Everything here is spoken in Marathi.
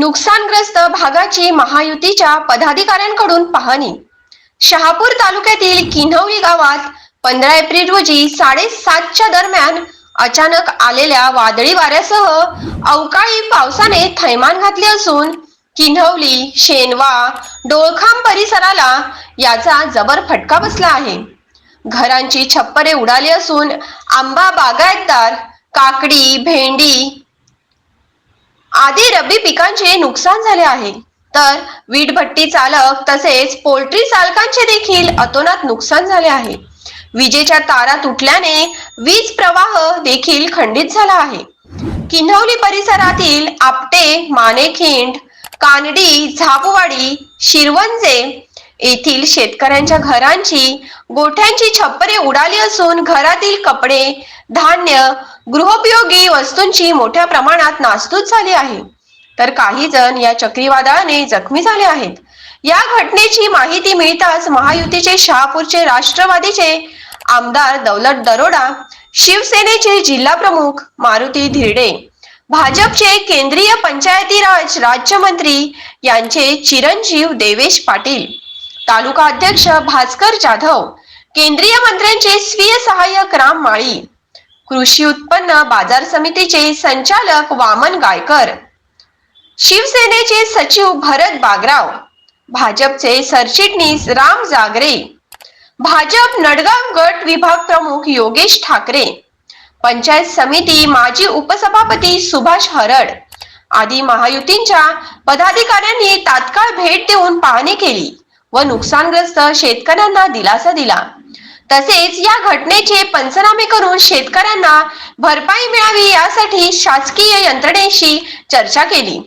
नुकसानग्रस्त भागाची महायुतीच्या पदाधिकाऱ्यांकडून पाहणी. शहापूर तालुक्यातील किन्हवली गावात पंधरा एप्रिल रोजी साडेसातच्या दरम्यान अचानक आलेल्या वादळी वाऱ्यासह अवकाळी पावसाने थैमान घातले असून किन्हवली शेनवा डोळखांब परिसराला याचा जबर फटका बसला आहे. घरांची छप्परे उडाली असून आंबा बागायतदार काकडी भेंडी आदी रब्बी पिकांचे नुकसान झाले आहे. तर वीटभट्टी चालक तसेच पोल्ट्री चालकांचे देखील अतोनात नुकसान झाले आहे. विजेच्या तारा तुटल्याने वीज प्रवाह देखील खंडित झाला आहे. किन्हवली परिसरातील आपटे मानेखिंड कानडी झापवाडी शिरवंजे येथील शेतकऱ्यांच्या घरांची गोठ्यांची छप्परे उडाली असून घरातील कपडे धान्य गृहोपयोगी वस्तूंची मोठ्या प्रमाणात नासधूस झाली आहे. तर काही जण या चक्रीवादळाने जखमी झाले आहेत. या घटनेची माहिती मिळताच महायुतीचे शहापूरचे राष्ट्रवादीचे आमदार दौलत दरोडा शिवसेनेचे जिल्हा प्रमुख मारुती धिरडे भाजपचे केंद्रीय पंचायती राज राज्यमंत्री यांचे चिरंजीव देवेश पाटील तालुका अध्यक्ष भास्कर जाधव केंद्रीय मंत्र्यांचे स्वीय सहाय्यक राम माळी कृषी उत्पन्न बाजार समितीचे संचालक वामन गायकर. शिवसेनेचे सचिव भरत बागराव. भाजपचे सरचिटणीस राम जागरे. भाजप नडगाव गट विभाग प्रमुख योगेश ठाकरे. पंचायत समिती माजी उपसभापती सुभाष हरड. आदी महायुतींच्या पदाधिकाऱ्यांनी तात्काळ भेट देऊन पाहणी केली व नुकसानग्रस्त शेतकऱ्यांना दिलासा दिला. तसेच या घटनेचे पंचनामे करून शेतकऱ्यांना भरपाई मिळावी यासाठी शासकीय यंत्रणेशी चर्चा केली.